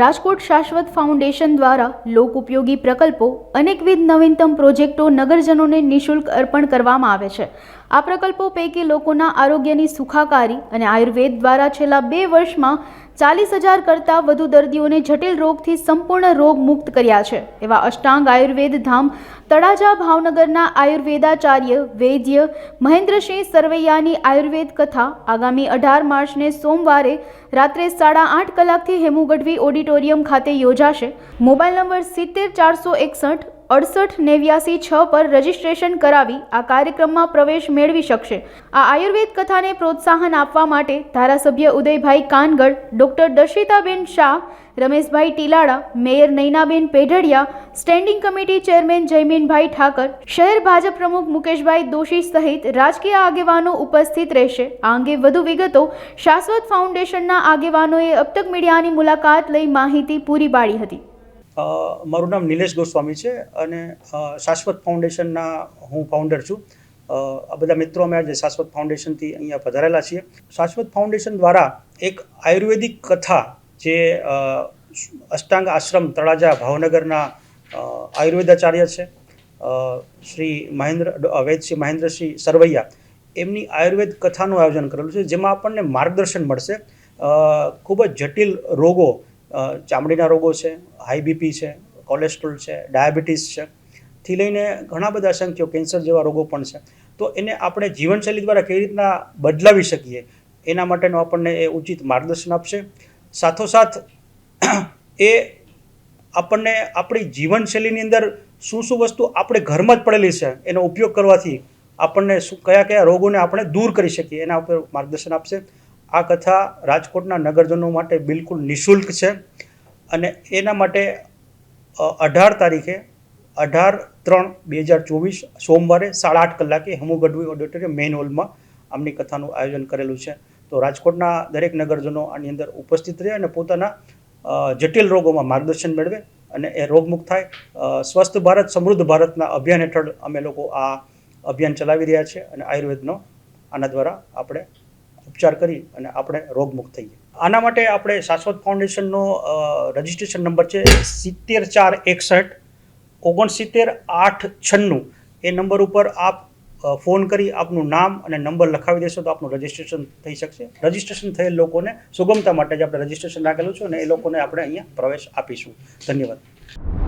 રાજકોટ શાશ્વત ફાઉન્ડેશન દ્વારા લોક ઉપયોગી પ્રકલ્પો અનેકવિધ નવીનતમ પ્રોજેક્ટો નગરજનોને નિઃશુલ્ક અર્પણ કરવામાં આવે છે. આ પ્રકલ્પો પૈકી લોકોના આરોગ્યની સુખાકારી અને આયુર્વેદ દ્વારા છેલ્લા બે વર્ષમાં ચાલીસ હજાર કરતાં વધુ દર્દીઓને જટિલ રોગથી સંપૂર્ણ રોગ મુક્ત કર્યા છે. એવા અષ્ટાંગ આયુર્વેદ ધામ તળાજા ભાવનગરના આયુર્વેદાચાર્ય વૈદ્ય મહેન્દ્રસિંહ સરવૈયાની આયુર્વેદ કથા આગામી અઢાર માર્ચને સોમવારે રાત્રે સાડા આઠ કલાકથી હેમુગઢવી ઓડિટોરિયમ ખાતે યોજાશે. મોબાઈલ નંબર સિત્તેર ચારસો એકસઠ અડસઠ નેવ્યાસી છ પર રજીસ્ટ્રેશન કરાવી આ કાર્યક્રમમાં પ્રવેશ મેળવી શકશે. આ આયુર્વેદ કથાને પ્રોત્સાહન આપવા માટે ધારાસભ્ય Udaybhai Kangad doctor Darshitaben Shah, Rameshbhai Tilada mayor Nainaben Pedhadiya, standing committee chairman Jayminbhai Thakar, શહેર ભાજપ પ્રમુખ મુકેશભાઈ દોશી સહિત રાજકીય આગેવાનો ઉપસ્થિત રહેશે. આ અંગે વધુ વિગતો શાશ્વત ફાઉન્ડેશનના આગેવાનોએ અબતક મીડિયાની મુલાકાત લઈ માહિતી પૂરી પાડી હતી. મારું નામ નિલેશ ગોસ્વામી છે અને શાશ્વત ફાઉન્ડેશનના હું ફાઉન્ડર છું. આ બધા મિત્રો અમે આજે શાશ્વત ફાઉન્ડેશનથી અહીંયા પધારેલા છીએ. શાશ્વત ફાઉન્ડેશન દ્વારા એક આયુર્વેદિક કથા જે અષ્ટાંગ આશ્રમ તળાજા ભાવનગરના આયુર્વેદાચાર્ય છે શ્રી મહેન્દ્ર વૈદશ્રી મહેન્દ્રસિંહ સરવૈયા, એમની આયુર્વેદ કથાનું આયોજન કરેલું છે, જેમાં આપણને માર્ગદર્શન મળશે. ખૂબ જ જટિલ રોગો ચામડીના રોગો છે હાઈ બીપી છે કોલેસ્ટ્રોલ છે ડાયાબિટીસ છે. થી લઈને ઘણા બધા અસંખ્યો કેન્સર જેવા રોગો પણ છે. તો એને આપણે જીવનશૈલી દ્વારા કેવી રીતના બદલાવી શકીએ? એના માટેનું આપણને એ ઉચિત માર્ગદર્શન આપશે. સાથોસાથ, એ આપણને આપણી જીવનશૈલીની અંદર શું શું વસ્તુ આપણે ઘરમાં જ પડેલી છે, એનો ઉપયોગ કરવાથી આપણને શું, કયા કયા રોગોને આપણે દૂર કરી શકીએ, એના ઉપર માર્ગદર્શન આપશે. આ કથા રાજકોટના નગરજનો માટે બિલકુલ નિઃશુલ્ક છે અને એના માટે અઢાર તારીખે, અઢાર ત્રણ બે હજાર ચોવીસ સોમવારે સાડા આઠ કલાકે હમુ ગઢવી ઓડિટોરિયમ મેઇન હોલમાં આમની કથાનું આયોજન કરેલું છે. તો રાજકોટના દરેક નગરજનો આની અંદર ઉપસ્થિત રહે અને પોતાના જટિલ રોગોમાં માર્ગદર્શન મેળવે અને એ રોગમુક્ત થાય. સ્વસ્થ ભારત, સમૃદ્ધ ભારતના અભિયાન હેઠળ અમે લોકો આ અભિયાન ચલાવી રહ્યા છીએ અને આયુર્વેદનો આના દ્વારા આપણે ઉપચાર કરી અને આપણે રોગમુક્ત થઈએ આના માટે આપણે શાશ્વત ફાઉન્ડેશનનો રજિસ્ટ્રેશન નંબર છે સિત્તેર ચાર એકસઠ ઓગણસિત્તેર આઠ છન્નું. એ નંબર ઉપર આપ ફોન કરી આપનું નામ અને નંબર લખાવી દેશો તો આપનું રજિસ્ટ્રેશન થઈ શકશે. રજિસ્ટ્રેશન થયેલ લોકોને સુગમતા માટે જ આપણે રજિસ્ટ્રેશન રાખેલું છે અને એ લોકોને આપણે અહીંયા પ્રવેશ આપીશું. ધન્યવાદ.